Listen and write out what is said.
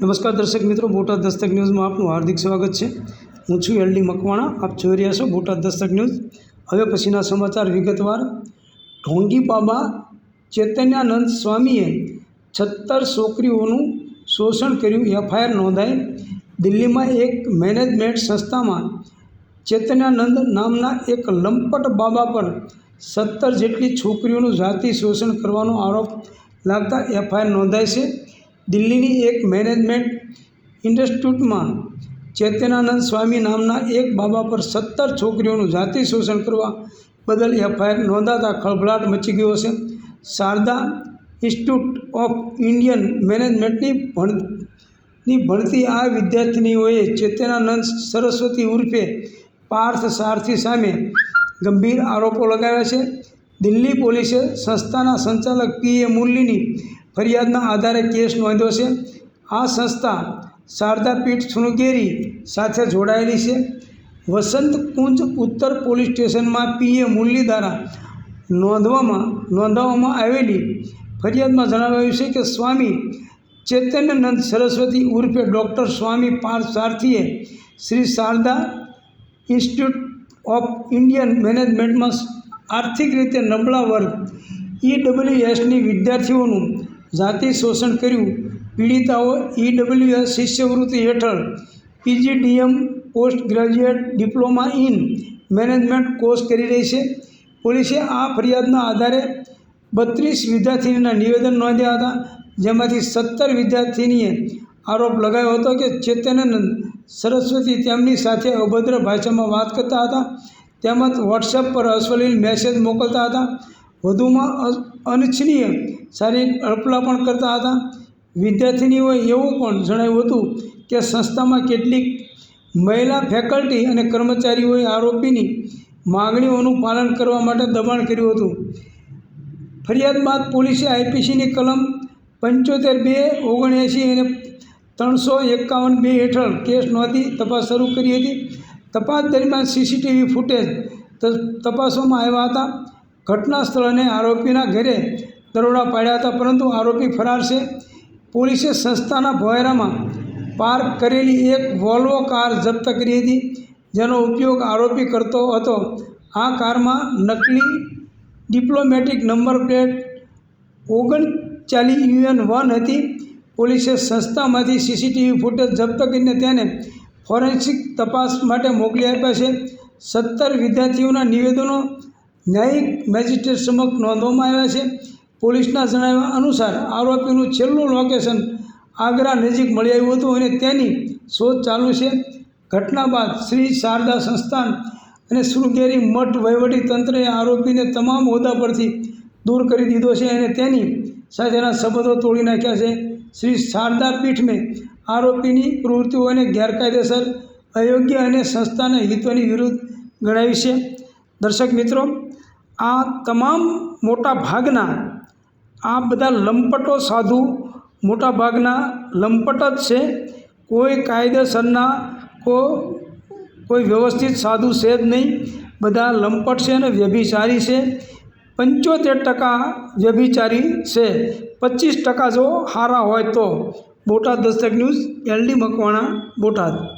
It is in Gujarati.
નમસ્કાર દર્શક મિત્રો, બોટાદ દસ્તક ન્યૂઝમાં આપનું હાર્દિક સ્વાગત છે. હું છું એલડી મકવાણા, આપ જોઈ રહ્યા છો બોટાદ દસ્તક ન્યૂઝ. હવે પછીના સમાચાર વિગતવાર. ઢોંગી બાબા ચૈતન્યાનંદ સ્વામીએ છત્તર છોકરીઓનું શોષણ કર્યું, એફઆઈઆર નોંધાઈ. દિલ્હીમાં એક મેનેજમેન્ટ સંસ્થામાં ચૈતન્યાનંદ નામના એક લંપટ બાબા પર સત્તર જેટલી છોકરીઓનું જાતિ શોષણ કરવાનો આરોપ લાગતા એફઆઈઆર નોંધાઈ છે. દિલ્હીની એક મેનેજમેન્ટ ઇન્સ્ટિટ્યૂટમાં ચેતનાનંદ સ્વામી નામના એક બાબા પર સત્તર છોકરીઓનું જાતિ શોષણ કરવા બદલ એફઆઈઆર નોંધાતા ખળભળાટ મચી ગયો છે. શારદા ઇન્સ્ટિટ્યૂટ ઓફ ઇન્ડિયન મેનેજમેન્ટની ભણ, ની ભણતી આ વિદ્યાર્થિનીઓએ ચેતનાનંદ સરસ્વતી ઉર્ફે પાર્થ સારથી સામે ગંભીર આરોપો લગાવ્યા છે. દિલ્હી પોલીસે સંસ્થાના સંચાલક પી એ મુરલીની ફરિયાદના આધારે કેસ નોંધ્યો છે. આ સંસ્થા શારદા પીઠ શૃંગેરી સાથે જોડાયેલી છે. વસંત કુંજ ઉત્તર પોલીસ સ્ટેશનમાં પીએ મુરલી દ્વારા નોંધવામાં નોંધાવવામાં આવેલી ફરિયાદમાં જણાવાયું છે કે સ્વામી ચૈતન્યનંદ સરસ્વતી ઉર્ફે doctor Swami Parth સારથીએ Shri Sharda institute of Indian મેનેજમેન્ટમાં આર્થિક રીતે નબળા વર્ગ ઈડબ્લ્યુએસની વિદ્યાર્થીઓનું જાતિ શોષણ કર્યું. પીડિતાઓ ઈડબ્લ્યુએસ શિષ્યવૃત્તિ હેઠળ PGDM post graduate diploma in management course કરી રહી છે. પોલીસે આ ફરિયાદના આધારે બત્રીસ વિદ્યાર્થીનીના નિવેદન નોંધ્યા હતા. જેમાંથી સત્તર વિદ્યાર્થીનીએ આરોપ લગાવ્યો હતો કે ચેતનાનંદ સરસ્વતી તેમની સાથે અભદ્ર ભાષામાં વાત કરતા હતા. તેમજ વોટ્સએપ પર અશ્વલીલ મેસેજ મોકલતા હતા. વધુમાં અનિચ્છનીય શારીરિક અડપલા પણ કરતા હતા. વિદ્યાર્થિનીઓએ એવું પણ જણાવ્યું હતું કે સંસ્થામાં કેટલીક મહિલા ફેકલ્ટી અને કર્મચારીઓએ આરોપીની માગણીઓનું પાલન કરવા માટે દબાણ કર્યું હતું. ફરિયાદ બાદ પોલીસે આઈપીસીની કલમ પંચોતેર બે ઓગણએંસી અને ત્રણસો એકાવન બે હેઠળ કેસ નોંધી તપાસ શરૂ કરી હતી. તપાસ દરમિયાન સીસીટીવી ફૂટેજ તપાસવામાં આવ્યા હતા. ઘટના સ્થળને આરોપીના ઘરે દરોડા પાડ્યા હતા, પરંતુ આરોપી ફરાર છે. પોલીસે સંસ્થાના ભોયરામાં પાર્ક કરેલી એક વોલ્વો કાર જપ્ત કરી હતી, જેનો ઉપયોગ આરોપી કરતો હતો. આ કારમાં નકલી ડિપ્લોમેટિક નંબર પ્લેટ ઓગણચાલીસ યુએન વન હતી. પોલીસે સંસ્થામાંથી સીસીટીવી ફૂટેજ જપ્ત કરીને તેને ફોરેન્સિક તપાસ માટે મોકલી આપ્યા છે. સત્તર વિદ્યાર્થીઓના નિવેદનો ન્યાયિક મેજિસ્ટ્રેટ સમક્ષ નોંધવામાં આવ્યા છે. પોલીસના જણાવ્યા અનુસાર આરોપીનું છેલ્લું લોકેશન આગ્રા નજીક મળી આવ્યું હતું અને તેની શોધ ચાલુ છે. ઘટના બાદ શ્રી શારદા સંસ્થાન અને શૃંગેરી મઠ વહીવટી તંત્રએ આરોપીને તમામ હોદ્દા પરથી દૂર કરી દીધો છે અને તેની સાથેના સંબંધો તોડી નાખ્યા છે. શ્રી શારદા પીઠમે આરોપીની પ્રવૃત્તિઓને ગેરકાયદેસર અયોગ્ય અને સંસ્થાના હિતોની વિરુદ્ધ ગણાવી છે. દર્શક મિત્રો આ તમામ મોટા ભાગના આ બધા લંપટો સાધુ મોટા ભાગના લંપટ જ છે. કોઈ કાયદેસરના, કો, કોઈ વ્યવસ્થિત સાધુ છે જ નહીં. બધા લંપટ છે અને વ્યભિચારી છે. પંચોતેર ટકા વ્યભિચારી છે. પચીસ ટકા જો સારા હોય તો. Botad Dastak news, LD Makwana, Botad.